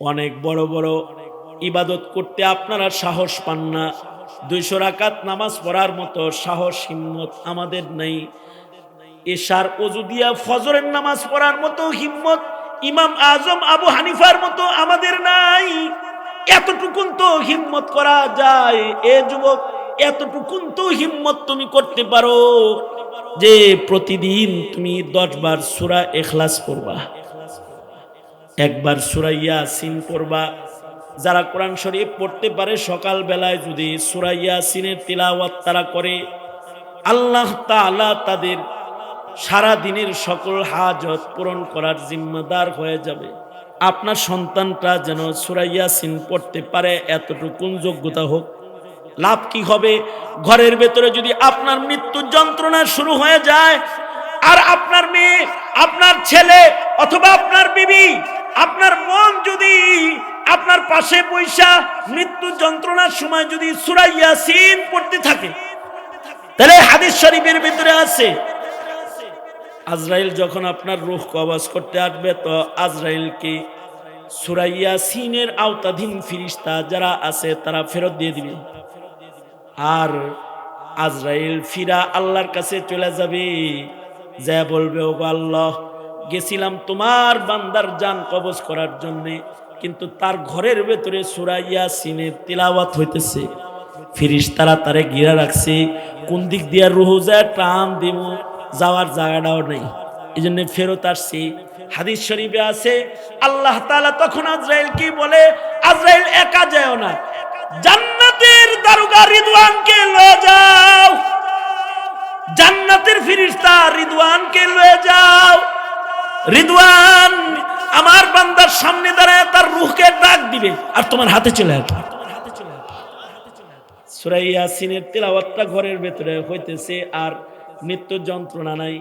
অনেক বড় বড় ইবাদত করতে আপনারা সাহস পান না। দুইশো রাকাত নামাজ পড়ার মতো সাহস, হিম্মত আমাদের নেই। এশার অজু দিয়া ফজরের নামাজ পড়ার মতো হিম্মত ইমাম আজম আবু হানিফার মতো আমাদের নাই। এতটুকুন তো হিম্মত করা যায়। এ যুবক, এতটুকুন তো হিম্মত তুমি করতে পারো যে প্রতিদিন তুমি দশ বার সুরা এখলাস পড়বা। একবার সুরাইয়া সিন করবা যারা কোরআন শরীফ পড়তে পারে সকাল বেলায় যদি সুরাইয়া সিনের তিলাওয়াত তারা করে, আল্লাহ তাআলা তাদের সারা দিনের সকল হাজত পূরণ করার জিম্মাদার হয়ে যাবে। আপনার সন্তানটা যেন সুরাইয়া সিন পড়তে পারে, এতটুকুন যোগ্যতা হোক। লাভ কি হবে? ঘরের ভেতরে যদি আপনার মৃত্যু যন্ত্রণা শুরু হয়ে যায়, আর আপনার মেয়ে, আপনার ছেলে অথবা আপনার বিবি আপনার মন যদি আপনার পাশে পয়সা মৃত্যু যন্ত্রণার সময় যদি সুরাইয়া সিন পড়তে থাকে, তাহলে হাদিস শরীফের ভিতরে আছে। আজরাইল যখন আপনার রুহ কবজ করতে আসবে, তো আজরাইলকে সুরাইয়া সিনের আওতাধীন ফিরিস্তা যারা আছে, তারা ফেরত দিয়ে দিবে? আর আজরাইল ফিরা আল্লাহর কাছে চলে যাবে। যা বলবে ও আল্লাহ গেছিলাম তোমার বান্দার জান কবজ করার জন্যে, কিন্তু তার ঘরের ভেতরে সুরাইয়া সিনের তিলাওয়াত হইতেছে। ফিরিস তারা তারে গিরা রাখছে, কোন দিক দিয়ে রুহু যায় টান দিব, যাওয়ার জায়গাটাও নেই। এই জন্য ফেরত আসছি। হাদিস শরীফে আছে, আল্লাহ তালা তখন আজরাইল কি বলে? আজরাইল একা যায় না, জান্নাতের দারুগা রিদওয়ানকে লয়ে যাও। জান্নাতের ফিরিস্তা রিদওয়ানকে লয়ে যাও। রিদওয়ান, আমার বান্দার সামনে দাঁড়ায় তার রুহকে ডাক দিবে আর তোমার হাতে চলে আসবে। সুরাই ইয়াসিনের তেলাওয়াতটা ঘরের ভেতরে হইতেছে আর নিত্য যন্ত্রণা নাই।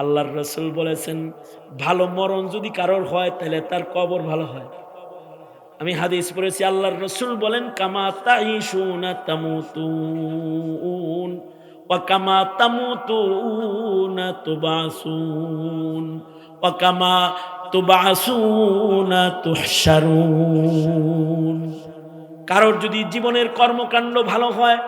আল্লাহর রসুল বলেছেন, ভালো মরণ যদি কারোর হয় তাহলে তার কবর ভালো হয়। আমি হাদিস পড়েছি, আল্লাহর রসুল বলেন, কামা তাইশুনা তামুতুন। ওয়া কামা তামুতুনা তুবাসুন, ওয়া কামা তুবাসুনা তুহশারুন। কারোর যদি জীবনের কর্মকাণ্ড ভালো হয়,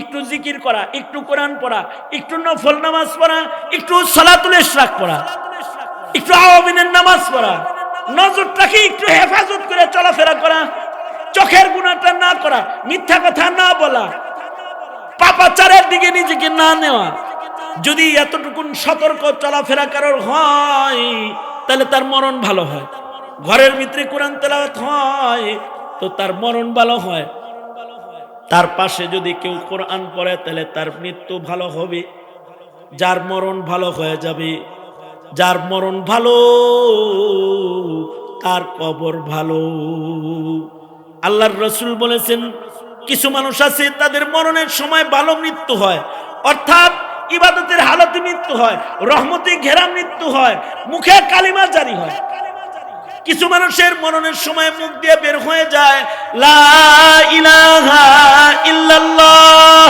একটু জিকির করা, একটু কোরআন পড়া, একটু নফল নামাজ পড়া, একটু সলাতুল ইশরাক পড়া, একটু আওয়াবিনের নামাজ পড়া, নজরটাকে একটু হেফাজত করে চলাফেরা করা, চোখের গুণাটা না করা, মিথ্যা কথা না বলা পাপাচারের দিকে নিজেকে না নেওয়া। যদি এতটুকুন সতর্ক চলাফেরা কারোর হয়, তাহলে তার মরণ ভালো হয়। ঘরের ভিতরে কোরআন তেলাওয়াত হয়, তো তার মরণ ভালো হয়। তার পাশে যদি কেউ কোরআন পড়ে, তাহলে তার মৃত্যু ভালো হবে। যার মরণ ভালো হয়ে যাবে, যার মরণ ভালো, তার কবর ভালো। আল্লাহর রসুল বলেছেন কিছু মানুষ আছে, তাদের মরণের সময় ভালো মৃত্যু হয়। অর্থাৎ ইবাদতের হালতে মৃত্যু হয়, রহমতে ঘেরা মৃত্যু হয়, মুখে কালিমা জারি হয়। কিছু মানুষের মরণের সময় মুখ দিয়ে বের হয়ে যায়, লা ইলাহা ইল্লাল্লাহ,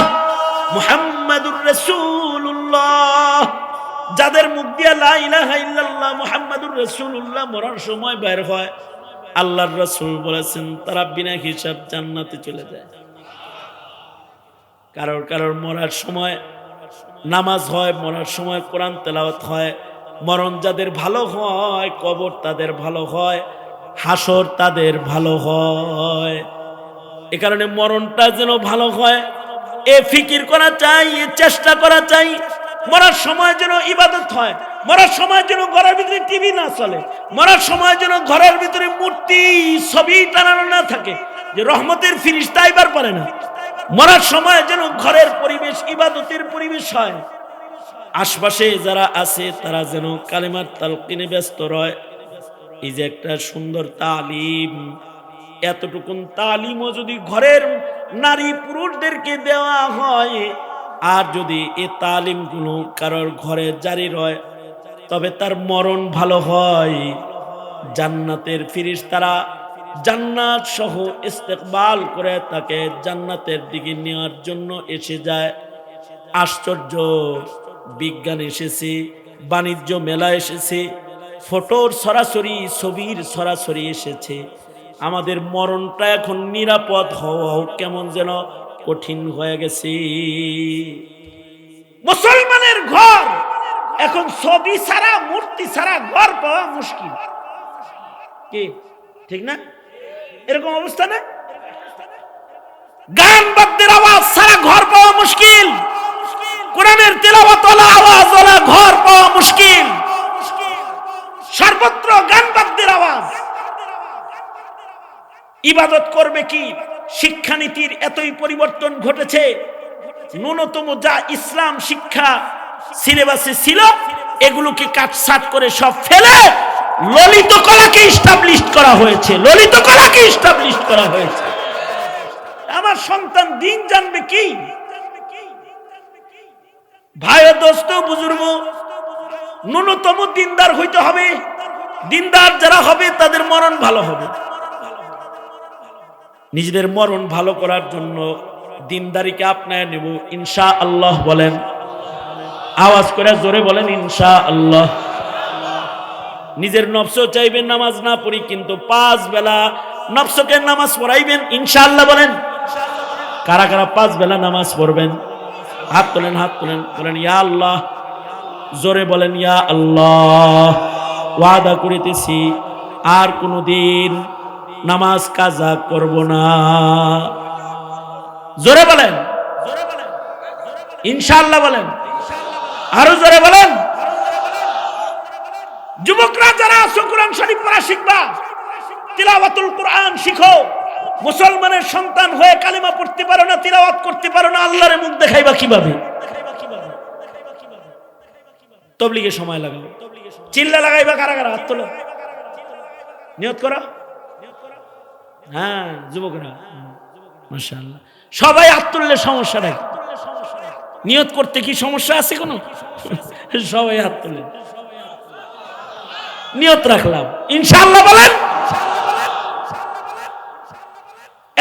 মুহাম্মাদুর যাদের মুখ দিয়ে লা ইলাহা মরার সময় বের হয়, আল্লাহর রাসূল বলেছেন, তারা বিনা হিসাব জান্নাতে চলে যায়। কারোর কারোর মরার সময় নামাজ হয়, মরার সময় কোরআন তেলাওয়াত হয়। মরণ যাদের ভালো হয়, কবর তাদের ভালো হয়, হাসর তাদের ভালো হয়। এ কারণে মরণটা যেন ভালো হয়, এ ফিকির করা চাই, এ চেষ্টা করা চাই। মরার সময় যেন ইবাদত হয়, মরার সময় যেন ঘরের ভিতরে টিভি না চলে, মরার সময় যেন ঘরের ভিতরে মূর্তি, ছবি টানানো না থাকে, যে রহমতের ফিরিস্তা এবার পারে না। মরার সময় যেন ঘরের পরিবেশ, ইবাদতের পরিবেশ হয়। আশপাশে যারা আছে, তারা যেন কালেমার তালকিনে ব্যস্ত রয়। এই যে একটা সুন্দর তালিম। এতটুকুন তালিমও যদি ঘরের নারী পুরুষদেরকে দেওয়া হয়, আর যদি এ তালিমগুলো কারোর ঘরে জারি রয়, তবে তার মরণ ভালো হয়। জান্নাতের ফিরিস তারা জান্নাত সহ ইস্তেকবাল করে তাকে জান্নাতের দিকে নেওয়ার জন্য এসে যায়। আশ্চর্য বিজ্ঞান এসেছে, বাণিজ্য মেলা এসেছে, ফটোর সরাসরি, ছবির সরাসরি এসেছে। আমাদের মরণটা এখন নিরাপদ হওয়াও কেমন যেন কঠিন হয়ে গেছে। মুসলমানের ঘর, এখন ছবি ছাড়া, মূর্তি ছাড়া ঘর পাওয়া মুশকিল। কি? ঠিক না? এরকম অবস্থা না? গান বাদ্যের আওয়াজ ছাড়া ঘর পাওয়া মুশকিল। কোরআনের তেলাওয়াত আওয়াজ ওলা ঘর পাওয়া মুশকিল। সর্বত্র গান বাদ্যের আওয়াজ। ইবাদত করবে কি? শিক্ষানীতির এতই পরিবর্তন ঘটেছে। ন্যূনতম যা ইসলাম শিক্ষা, সিলেবাসে ছিল, এগুলোকে কাটসাট করে সব ফেলে ললিত কলাকে ইস্টাবলিশ করা হয়েছে ললিত কলাকে ইস্টাবলিশ করা হয়েছে। আমার সন্তান দিন জানবে কি? ভাই দোস্ত, বুজুর্গ, ন্যূনতম দিনদার হইতে হবে। দিনদার যারা হবে, তাদের মরণ ভালো হবে। নিজেদের মরণ ভালো করার জন্য দিনদারিকে আপনায় নেব। ইনশা আল্লাহ বলেন। আওয়াজ করে জোরে বলেন ইনশা আল্লাহ নিজের নফস চাইবেন নামাজ না পড়ি, কিন্তু পাঁচ বেলা নফসকে নামাজ পড়াইবেন ইনশা আল্লাহ বলেন। কারা কারা পাঁচ বেলা নামাজ পড়বেন? হাত তোলেন হাত তোলেন, বলেন, ইয়া আল্লাহ। জোরে বলেন, ইয়া আল্লাহ। ওয়াদা করিতেছি, আর কোনোদিন নামাজ কাজা করব না। জোরে বলেন। ইনশাআল্লাহ বলেন। আরও জোরে বলেন। যুবকরা যারা আছো কোরআন শরীফ পড়া শিখবা, তিলাওয়াতুল কোরআন শিখো। মুসলমানের সন্তান হয়ে কালিমা পড়তে পারো না, তিলাওয়াত করতে পারো না, আল্লাহর মুখ দেখাইবা কীভাবে? তবলিগে সময় লাগাবে চিল্লা লাগাইবা কারা কারা? হাত তোলো। নিয়ত করো। হ্যাঁ যুবকরা। মাশাআল্লাহ। সবাই হাত তুললে সমস্যা নাই। নিয়ত করতে কি সমস্যা আছে কোনো? সবাই হাত তুলে। নিয়ত রাখলাম। ইনশাআল্লাহ বলেন।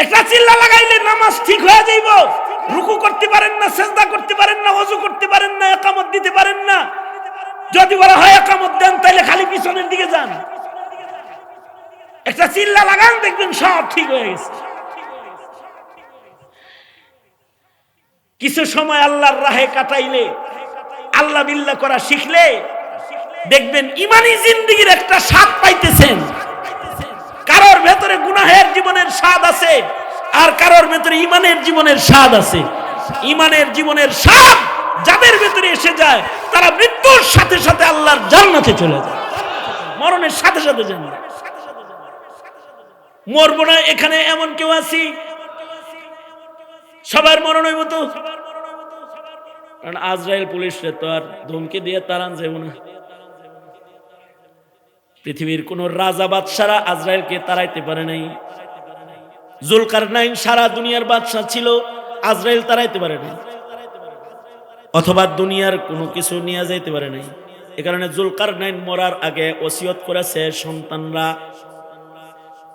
একটা চিল্লা লাগাইলে নামাজ ঠিক হয়ে যাইব। রুকু করতে পারেন না, সেজদা করতে পারেন না, ওযু করতে পারেন না, একামত দিতে পারেন না। যদি বলা হয় একামত দেন তাহলে খালি পিছনের দিকে যান। একটা চিল্লা লাগান, দেখবেন সব ঠিক হয়ে গেছে। কিছু সময় আল্লাহর রাহে কাটাইলে, আল্লাহ বিল্লাহ করা শিখলে দেখবেন ইমানি জিন্দিগির একটা স্বাদ পাইতেছেন। কারোর ভেতরে গুনাহের জীবনের স্বাদ আছে, আর কারোর ভেতরে ইমানের জীবনের স্বাদ আছে। ইমানের জীবনের স্বাদ যাদের ভেতরে এসে যায়, তারা মৃত্যুর সাথে সাথে আল্লাহর জান্নাতে চলে যায়। মরণের সাথে সাথে জান্নাত মরবো না, এখানে এমন কেউ আছি? সবার মরণ হইব তো? কারণ আজরাইল পুলিশে তো আর ধমকি দিয়ে তারান যাব না। পৃথিবীর কোন রাজা বাদশারা আজরাইলকে তাড়াইতে পারে নাই। জুলকার নাইন সারা দুনিয়ার বাদশা ছিল, আজরাইল তাড়াইতে পারে নাই। অথবা দুনিয়ার কোনো কিছু নিয়ে যাইতে পারে নাই। এ কারণে জুলকার নাইন মরার আগে ওসিয়ত করেছে, সন্তানরা,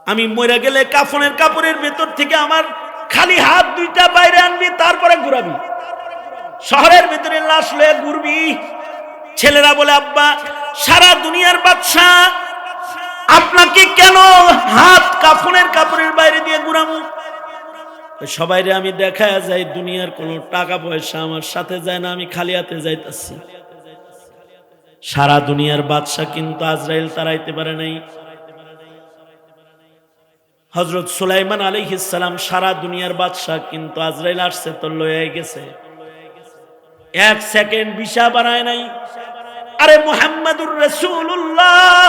আমি মরে গেলে কাফনের কাপড়ের ভেতর থেকে আমার খালি হাত দুইটা বাইরে আনবি, তারপরে ঘুরাবি। শহরের ভিতরে লাশ লয়ে ঘুরবি। ছেলেরা বলে, আব্বা, সারা দুনিয়ার বাদশা আপনাকে কেন হাত কাফনের কাপড়ের বাইরে দিয়ে ঘুরাবো? সবাই আমি দেখা যায় দুনিয়ার কোনো টাকা পয়সা আমার সাথে যায় না, আমি খালি হাতে যাইতাছি। সারা দুনিয়ার বাদশা কিন্তু আজরাইল তারাইতে পারে নাই। হজরত সুলাইমান আলহিসাম সারা দুনিয়ার বাদশাহ কিন্তু আজরাইল আসছে, তো লয়ে গেছে। এক সেকেন্ড বিষা বানায় নাই। আরে মোহাম্মদুর রসুল্লাহ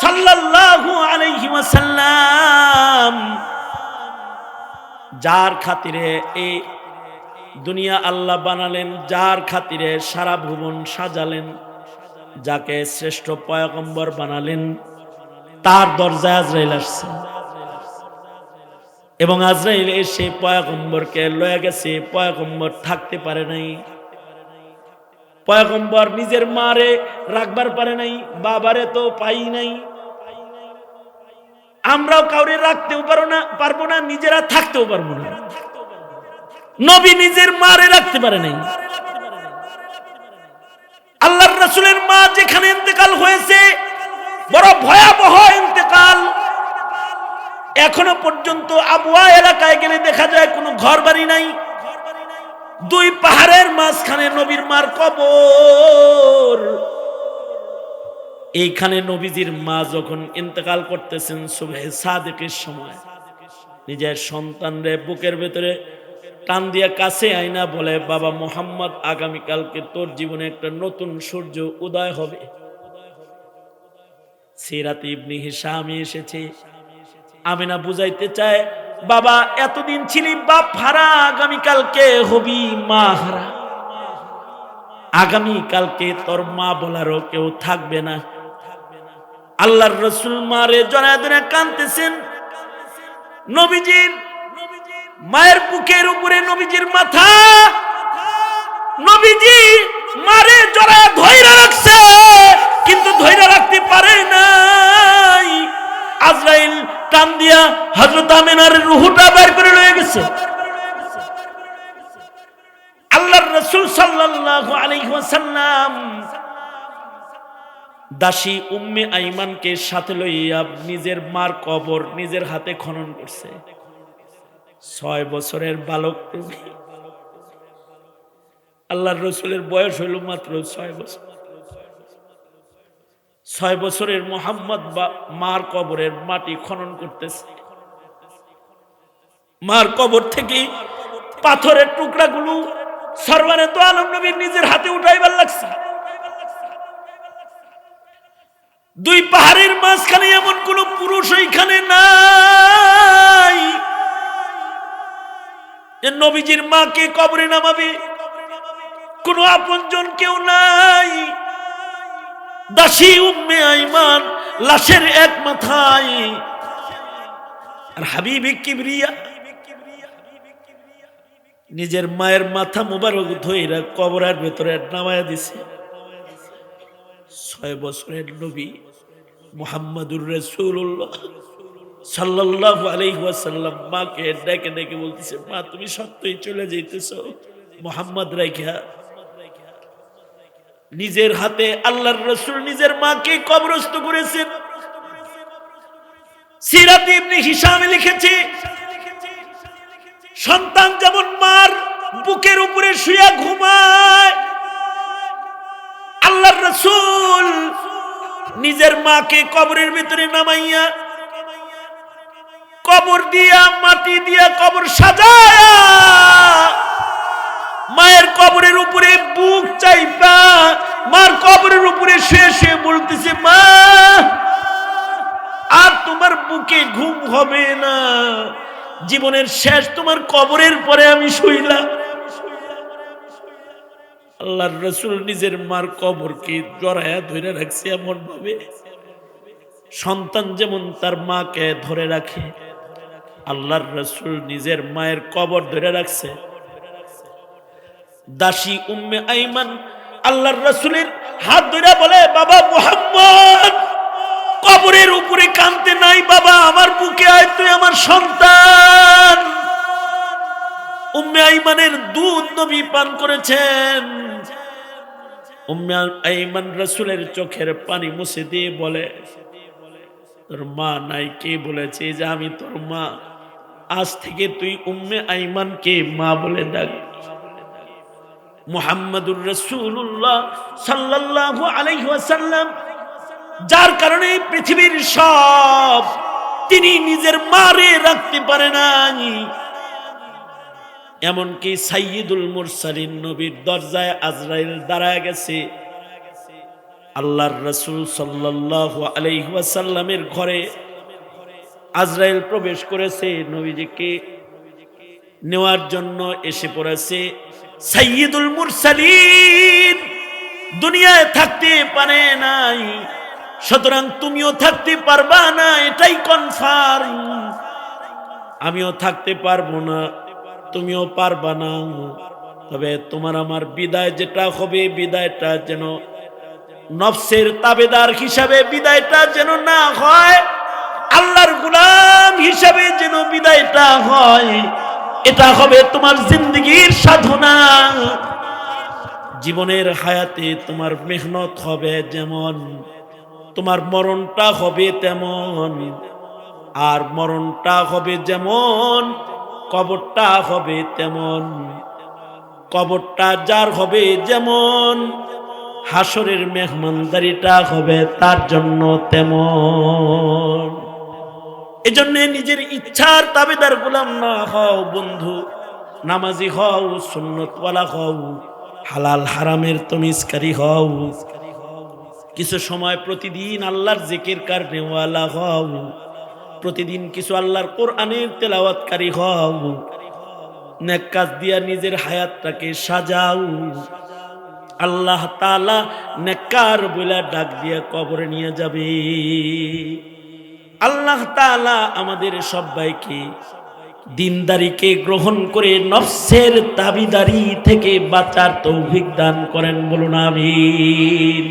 সাল্লাল্লাহু আলাইহি ওয়াসাল্লাম, যার খাতিরে এই দুনিয়া আল্লাহ বানালেন, যার খাতিরে সারা ভুবন সাজালেন, যাকে শ্রেষ্ঠ পয়গম্বর বানালেন, তার দরজায় আজরাইল আসছে। এবং আজরাইল এসে পয়গম্বরকে লয়ে গেছে, পয়গম্বর থাকতে পারে নাই। পয়গম্বর নিজের মারে রাখবার পারে নাই, বাবারে তো পাই নাই। আমরাও কাউরে রাখতেও পারো না, পারব না, নিজেরা থাকতেও পারব না। নবী নিজের মারে রাখতে পারে নাই। আল্লাহর রাসূলের মা যেখানে ইন্তেকাল হয়েছে, বড় ভয়াবহ ইন্তেকাল। এখনও পর্যন্ত আবুয়া এলাকায় গেলে দেখা যায় কোনো ঘর বাড়ি নাই দুই পাহাড়ের মাঝখানে নবীর মার কবর। এইখানে নবীজির মা যখন ইন্তেকাল করতেছেন সুবহে সাদেকের সময়, নিজের সন্তানরে বুকের ভেতরে টান দিয়া কাছে আইনা বলে, বাবা মোহাম্মদ, আগামীকালকে তোর জীবনে একটা নতুন সূর্য উদয় হবে। সিরাত ইবনি হিসামি এসেছে। আমিনা বুঝাইতে চায় বাবা, এতদিন ছিলি বাপ হারা আগামীকালকে হবি মা হারা আগামীকালকে তোর মা বলারও কেউ থাকবে না। আল্লাহর রসুল মারে ধরে কানতেছেন নবীজির মায়ের বুকের উপরে নবীজির মাথা। নবীজি মারে জড়ায় ধৈর্য রাখছে, কিন্তু ধৈর্য রাখতে টান দিয়া হযরত আমিনার রুহুটা বের করে লয়ে গেছে। আল্লাহর রাসূল সাল্লাল্লাহু আলাইহি ওয়াসাল্লাম দাসী উম্মে আইমানকে সাথে লইয়া নিজের মার কবর নিজের হাতে খনন করছে। ছয় বছরের বালক আল্লাহর রসুলের বয়স হইল মাত্র ছয় বছর। ছয় বছরের মোহাম্মদ বা মার কবরের মাটি খনন করতেছে। মার কবর থেকে পাথরের টুকরাগুলো সরবারে তো আলম নবীর নিজের হাতে উঠাইবার লাগছে। দুই পাহাড়ের মাঝখানে এমন কোন পুরুষ ওইখানে নাই নবীজির মাকে কবরে নামাবে। কোন আপনজন কেউ নাই। দাসী উম্মে আইমান, লাশের এক মাথায়। আর হাবিবি কিবরিয়া, নিজের মায়ের মাথা মুবারক ধইরা কবরের ভেতরে নামায়া দিছে। ছয় বছরের নবী মুহাম্মাদুর সাল্লাল্লাহু আলাইহি ওয়াসাল্লাম মাকে ডেকে ডেকে বলতেছে, মা, তুমি সত্যই চলে যাইতেছো, মোহাম্মদ রাইখা। নিজের হাতে আল্লাহর রসুল নিজের মাকে কবরস্থ করেছেন। সিরাত ইবনে হিসামে লিখেছে, সন্তান যেমন মার, বুকের উপরে শুয়া ঘুমায়, আল্লাহর রসুল নিজের মাকে কবরের ভিতরে নামাইয়া কবর দিয়া, মাটি দিয়া কবর সাজায়া মায়ের কবরের উপরে বুক চাইপা মার কবরের উপরে শুয়ে বলতেছে, মা, আর তোমার বুকে ঘুম হবে না। জীবনের শেষ তোমার কবরের পরে আমি শুইলাম। আল্লাহর রসুল নিজের মার কবরকে জড়ায়া ধরে রাখছে এমন ভাবে সন্তান যেমন তার মাকে ধরে রাখে, আল্লাহর রসুল নিজের মায়ের কবর ধরে রাখছে। দাসী উম্মে আইমান, আল্লাহর রসুলের হাত ধরে বলে, বাবা মোহাম্মদ, কবরের উপরে কানতে নাই, বাবা, আমার বুকে আয়, তুই আমার সন্তান। উম্মে আইমানের দুধ নবী পান করেছেন। উম্মে আইমান রসুলের চোখের পানি মুছে দিয়ে বলে, তোর মা নাই, কে বলেছে যে আমি তোর মা? আজ থেকে তুই উম্মে আইমানকে মা বলে ডাক। মুহাম্মাদুর রসুল্লাহ সাল্লাল্লাহু আলাইহি ওয়াসাল্লাম, যার কারণে পৃথিবীর সব তিনি নিজের মারে রাখতে পারে নাই। এমনকি সাইয়্যিদুল মুরসালিন নবীর দরজায় আজরাইল দাঁড়ায় গেছে। আল্লাহর রসুল সাল্লাল্লাহু আলাইহি ওয়াসাল্লামের ঘরে আজরাইল প্রবেশ করেছে, নবীজিকে নেওয়ার জন্য এসে পড়েছে। সাইয়্যিদুল মুরসালিন। দুনিয়ায় থাকতে পারে নাই, সুতরাং তুমিও থাকতে পারবা না, এটাই কনফার্ম আমিও থাকতে পারব না, তুমিও পারবা না। তবে তোমার আমার বিদায় যেটা হবে, বিদায়টা যেন নফসের তাবেদার হিসাবে বিদায়টা যেন না হয়, আল্লাহর গুলাম হিসাবে যেন বিদায়টা হয়। এটা হবে তোমার জিন্দগির সাধনা। জীবনের হায়াতে তোমার মেহনত হবে যেমন, তোমার মরণটা হবে তেমন, আর মরণটা হবে যেমন, কবরটা হবে তেমন, কবরটা যার হবে যেমন, হাসরের মেহমানদারিটা হবে তার জন্য তেমন। এজন্য নিজের ইচ্ছার তাবেদার গোলাম না হও বন্ধু। নামাজি হও, সুন্নতওয়ালা হও, হালাল হারামের তমিজকারী হও। কিছু সময় প্রতিদিন আল্লাহর জিকির কার নেওয়ালা হও। প্রতিদিন কিছু আল্লাহর কোরআনের তেলাওয়াতকারী হও। নেক কাজ দিয়া নিজের হায়াতটাকে সাজাও। আল্লাহ তালা নেককার বইলা ডাক দিয়া কবরে নিয়ে যাবে। আল্লাহ তালা আমাদের সবাইকে দিনদারিকে গ্রহণ করে নফসের দাবিদারি থেকে বাঁচার তৌফিক দান করেন, বলুন আমিন।